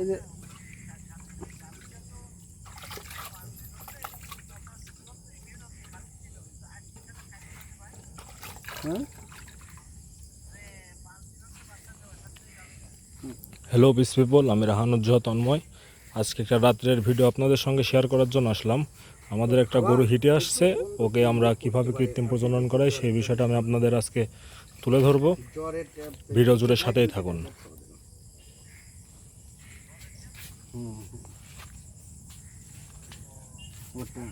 এই যে হ্যাঁ? হ্যালো বিস পিপল আমি রাহানুজ্জহ তন্ময়। আজকে একটা রাত্রের ভিডিও আপনাদের সঙ্গে শেয়ার করার জন্য আসলাম। আমাদের একটা গরু হিটে আসছে ওকে আমরা কীভাবে কৃত্রিম প্রজনন করাই সেই বিষয়টা আমি আপনাদের আজকে তুলে ধরবো। ভিডিও জুড়ে সাথেই থাকুন। ওটা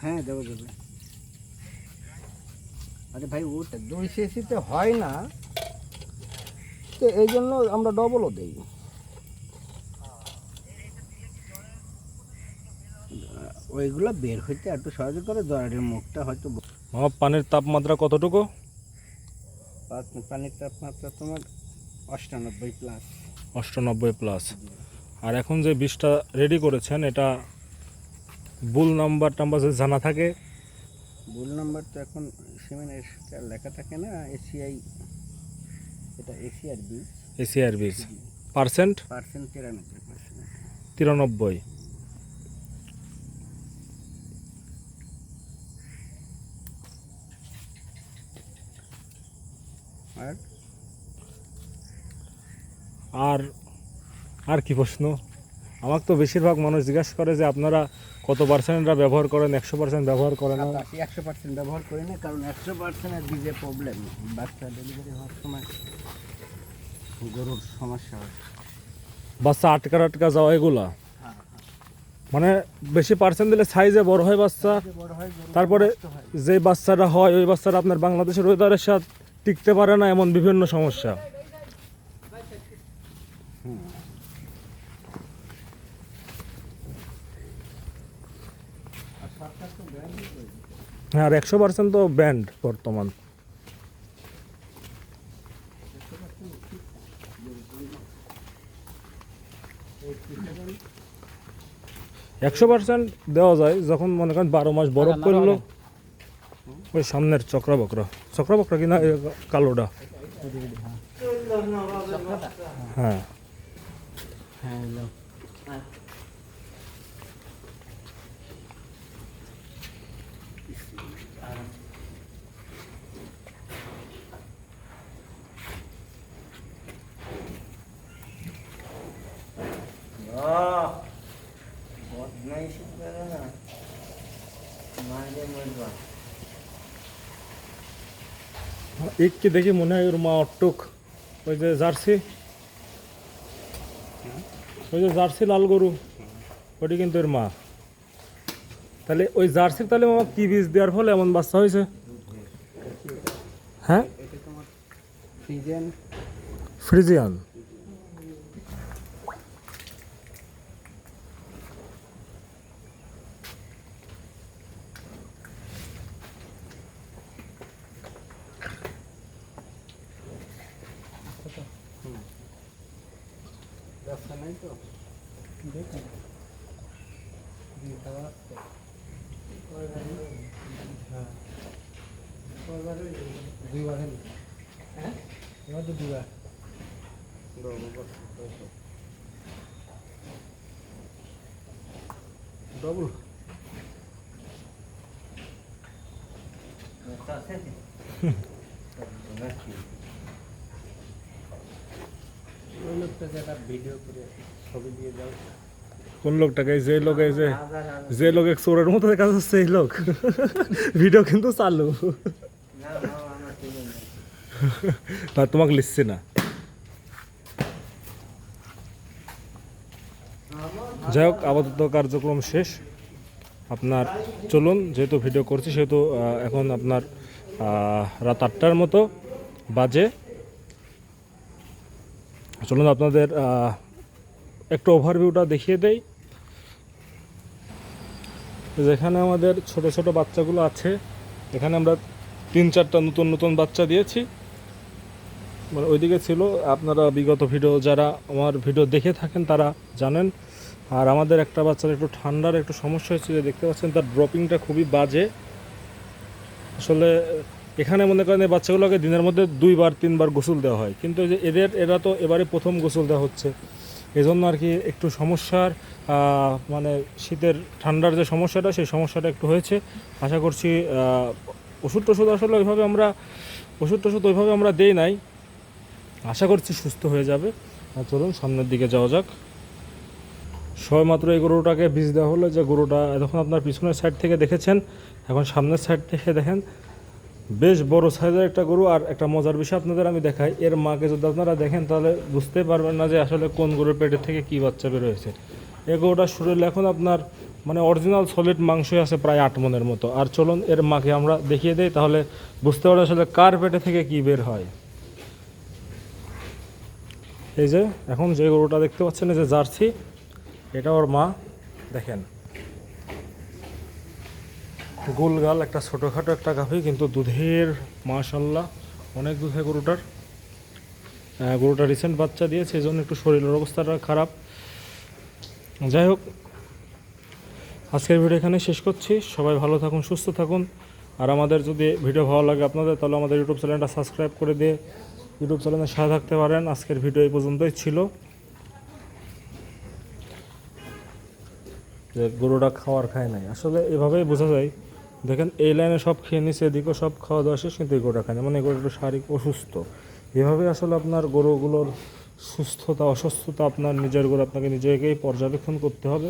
হ্যাঁ দেবো দেবে। আরে ভাই ওটা দুই সিসিতে হয় না। তো এই জন্য আমরা ডবলও দেই। ওইগুলো বের হইতে একটু সহজে করে জ্বরের মুখটা হয়তো মামা পানির তাপমাত্রা কতটুকু? পানির তাপমাত্রা তোমার অষ্টানব্বই প্লাস অষ্টানব্বই প্লাস আর এখন যে বিষটা রেডি করেছেন এটা বুল নাম্বার টাম্বার যদি জানা থাকে। বুল নাম্বার তো এখন সিমেন্টের লেখা থাকে না এসিআই এটা এসিআর বি এসিআর বীজ। পার্সেন্ট পার্সেন্ট তিরানব্বই পার্সেন্ট তিরানব্বই। আর? আর আর কি প্রশ্ন? আমাকে তো বেশিরভাগ মানুষ জিজ্ঞাসা করে যে আপনারা কত পার্সেন্টরা ব্যবহার করেন একশো পার্সেন্ট ব্যবহার করেন? না একশো পার্সেন্ট ব্যবহার করি না কারণ একশো পার্সেন্টের বীজে প্রবলেম বাচ্চা ডেলিভারি হওয়ার সময় গরুর সমস্যা হয়। বাচ্চা আটকা আটকা যাওয়া এগুলা? মানে বেশি পার্সেন্ট দিলে সাইজে বড় হয় বাচ্চা তারপরে যে বাচ্চাটা হয় ওই বাচ্চাটা আপনার বাংলাদেশের ওয়েদারের সাথে টিকতে পারে না এমন বিভিন্ন সমস্যা। আর একশো পার্সেন্ট তো ব্যান্ড বর্তমান। একশো পার্সেন্ট দেওয়া যায় যখন মনে করেন বারো মাস বরফ পড়ল ওই সামনের চক্রা বকরা চক্রা বক্র কিনা কালোটা হ্যাঁ হ্যাঁ। এককে দেখে মনে হয় ওর মা অট্টক। ওই যে জার্সি। ওই যে জার্সি লাল গরু। ওটি কিন্তু ওর মা। তাহলে ওই জার্সির তাহলে মামা কি বীজ দেওয়ার ফলে এমন বাচ্চা হয়েছে? হ্যাঁ? ফ্রিজিয়ান? ফ্রিজিয়ান। ব্যবসা নাই তো দেখুন আছে। দুইবার হলো। হ্যাঁ? এবার তো দুইবার। ডবল ওই লোকটাকে একটা ভিডিও করে ছবি দিয়ে দাও কোন লোকটাকে যে লোক এই যে যে লোক এক চোরের মতো দেখা যাচ্ছে এই লোক। ভিডিও কিন্তু চালু। না তোমাকে লিখছি না। যাই হোক আপাতত কার্যক্রম শেষ। আপনার চলুন যেহেতু ভিডিও করছি সেহেতু এখন আপনার রাত আটটার মতো বাজে। চলুন আপনাদের একটু ওভারভিউটা দেখিয়ে দেই। যেখানে আমাদের ছোট ছোট বাচ্চাগুলো আছে, এখানে আমরা তিন চারটা নতুন নতুন বাচ্চা দিয়েছি। মানে ওইদিকে ছিল, আপনারা বিগত ভিডিও, যারা আমার ভিডিও দেখে থাকেন, তারা জানেন। আর আমাদের একটা বাচ্চার একটু ঠান্ডার একটু সমস্যা হয়েছে, যে দেখতে পাচ্ছেন, তার ড্রপিংটা খুবই বাজে। আসলে এখানে মনে করেন এই বাচ্চাগুলোকে দিনের মধ্যে দুইবার, তিনবার গোসল দেওয়া হয়। কিন্তু যে এদের, এরা তো এবারে প্রথম গোসল দেওয়া হচ্ছে। এজন্য আর কি একটু সমস্যার মানে শীতের, ঠান্ডার যে সমস্যাটা, সেই সমস্যাটা একটু হয়েছে। আশা করছি ওষুধ টষুধ আসলে ওইভাবে আমরা, ওষুধ টষুধ ওইভাবে আমরা দেই নাই। আশা করছি সুস্থ হয়ে যাবে। চলুন, সামনের দিকে যাওয়া যাক। সবেমাত্র এই গরুটাকে বীজ দেওয়া হলো। যে গরুটা এখন আপনার পিছনের সাইড থেকে দেখেছেন। এখন সামনের সাইড থেকে দেখেন। বেশ বড় সাইজের একটা গরু আর একটা মজার বিষয় আপনাদের আমি দেখাই। এর মাকে যদি আপনারা দেখেন তাহলে বুঝতে পারবেন না যে আসলে কোন গরুর পেটের থেকে কী বাচ্চা বেরোয়েছে। এই গরুটার শরীরে এখন আপনার মানে অরিজিনাল সলিড মাংসই আছে প্রায় আট মনের মতো। আর চলুন এর মাকে আমরা দেখিয়ে দিই তাহলে বুঝতে পারবে আসলে কার পেটে থেকে কী বের হয়। এই যে, এখন যে গরুটা দেখতে পাচ্ছেন যে জার্সি, এটা ওর মা, দেখেন। গোলগাল একটা ছোটোখাটো, একটা গাভী, কিন্তু দুধের, মাশাল্লাহ, অনেক দুধে গরুটার গরুটা রিসেন্ট বাচ্চা দিয়েছে এই জন্য একটু শরীরের অবস্থাটা খারাপ। যাই হোক, আজকের ভিডিও এখানে শেষ করছি। সবাই ভালো থাকুন, সুস্থ থাকুন। আর আমাদের যদি ভিডিও ভালো লাগে আপনাদের, তাহলে আমাদের ইউটিউব চ্যানেলটা সাবস্ক্রাইব করে দিয়ে ইউটিউব চ্যানেলের সাথে থাকতে পারেন। আজকের ভিডিও এই পর্যন্তই ছিল। যে গরুটা খাওয়ার খায় নাই। আসলে এভাবেই বোঝা যায় দেখেন, এই লাইনে সব খেয়ে নিছে এদিকেও সব খাওয়া দাওয়া শেষ, কিন্তু এই গরুটা খায় মানে গরুটা শারীরিক অসুস্থ। এভাবে আসলে আপনার গরুগুলোর সুস্থতা, অসুস্থতা আপনার নিজের গরু, আপনাকে নিজেকেই পর্যবেক্ষণ করতে হবে।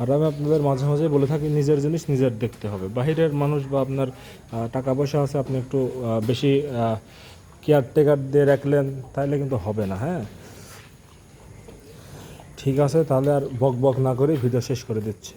আর আমি আপনাদের মাঝে মাঝে বলে থাকি, নিজের জিনিস নিজের দেখতে হবে। বাহিরের মানুষ বা আপনার টাকা পয়সা আছে, আপনি একটু বেশি কেয়ারটেকার দিয়ে রাখলেন, তাইলে কিন্তু হবে না হ্যাঁ? ঠিক আছে, তাহলে আর বক বক না করে ভিডিও শেষ করে দিচ্ছি।